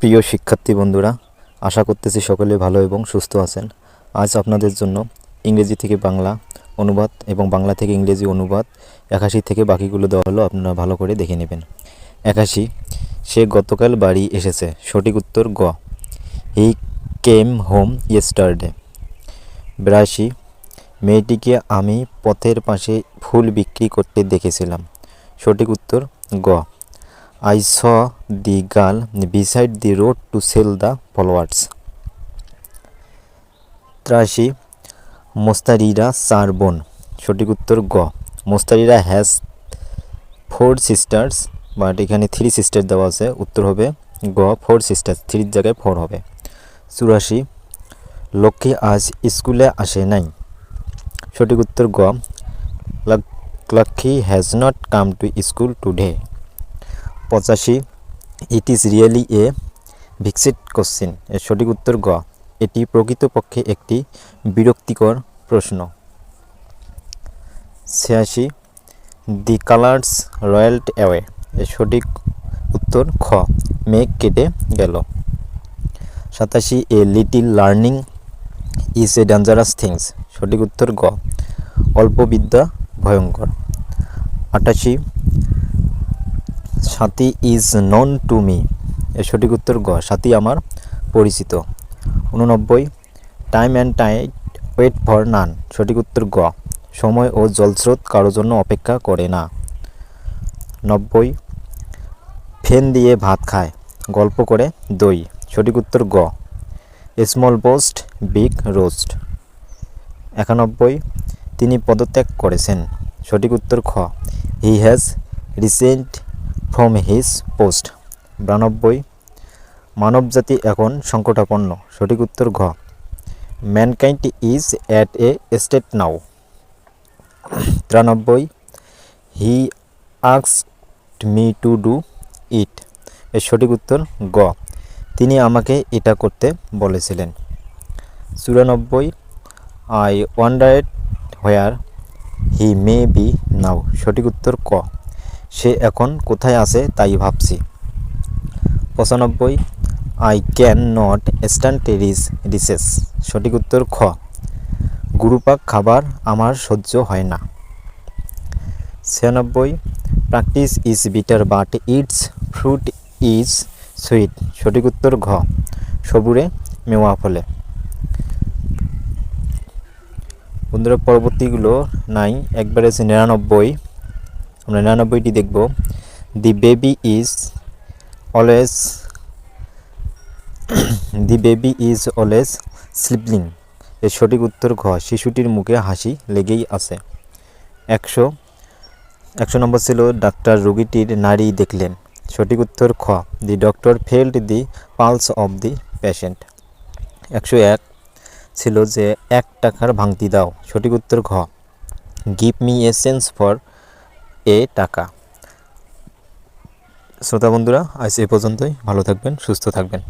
প্রিয় শিক্ষার্থী বন্ধুরা, আশা করতেছি সকলে ভালো এবং সুস্থ আছেন। আজ আপনাদের জন্য ইংরেজি থেকে বাংলা অনুবাদ এবং বাংলা থেকে ইংরেজি অনুবাদ একাশি থেকে বাকিগুলো দেওয়া হলো, আপনারা ভালো করে দেখে নেবেন। একাশি, সে গতকাল বাড়ি এসেছে। সঠিক উত্তর গ। হি কেম হোম ইয়েস্টারডে বিরাশি, মেয়েটিকে আমি পথের পাশে ফুল বিক্রি করতে দেখেছিলাম। সঠিক উত্তর গ। I saw the girl beside the road to sell the flowers ত্রাশি মোস্তারিরা চার বোন সঠিক উত্তর গ। মোস্তারিরা হ্যাজ ফোর সিস্টার্স বাট এখানে থ্রি সিস্টার দেওয়া আছে। উত্তর হবে গ ফোর সিস্টার্স থ্রির জায়গায় ফোর হবে। চুরাশি লক্ষ্মী আজ স্কুলে আসে নাই। সঠিক উত্তর গ। Lakshmi has not come to school today পঁচাশি। It is really a vexed question এর সঠিক উত্তর গ। এটি প্রকৃতপক্ষে একটি বিরক্তিকর প্রশ্ন। ছিয়াশি। দি কালার্স রয়্যাল্ট অ্যাওয়ে এর সঠিক উত্তর খ। মেঘ কেটে গেল। সাতাশি। A little learning is a dangerous things সঠিক উত্তর গ। অল্প বিদ্যা ভয়ঙ্কর। আটাশি। সাথী ইজ নন টু মি। এর সঠিক উত্তর গ, সাথী আমার পরিচিত। উননব্বই time and tide wait for none. সঠিক উত্তর গ, সময় ও জলস্রোত কারোর জন্য অপেক্ষা করে না। নব্বই, ফেন দিয়ে ভাত খায়, গল্প করে দই। সঠিক উত্তর গ স্মল পোস্ট বিগ রোস্ট একানব্বই, তিনি পদত্যাগ করেছেন। সঠিক উত্তর খ he has resigned from his post বিরানব্বই মানবজাতি এখন সংকটাপন্ন। সঠিক উত্তর ঘ। Mankind is at a state now তিরানব্বই হি আক্সড মি টু ডু ইট এর সঠিক উত্তর গ। তিনি আমাকে এটা করতে বলেছিলেন। চুরানব্বই I wondered where he may be now সঠিক উত্তর ক। সে এখন কোথায় আছে তাই ভাবছি। পঁচানব্বই আই ক্যান নট স্ট্যান্ড রিস রিসেস সঠিক উত্তর খ। গুরুপাক খাবার আমার সহ্য হয় না। ছিয়ানব্বই practice is bitter but its fruit is sweet সঠিক উত্তর ঘ। সবুরে মেওয়া ফলে। বন্ধুরা, পরবর্তীগুলো নাই। একবারে আছে নিরানব্বই আমরা নিরানব্বইটি দেখব। The baby is always the baby is always sleeping এর সঠিক উত্তর ঘ, শিশুটির মুখে হাসি লেগেই আছে। একশো একশো নম্বর ছিল, ডাক্তার রোগীটির নারী দেখলেন। সঠিক উত্তর খ the doctor felt the pulse of the patient একশো এক ছিল যে, এক টাকার ভাঙতি দাও। সঠিক উত্তর ঘ give me a sense for a টাকা। শ্রোতা বন্ধুরা আজ এ পর্যন্তই। ভালো থাকবেন সুস্থ থাকবেন।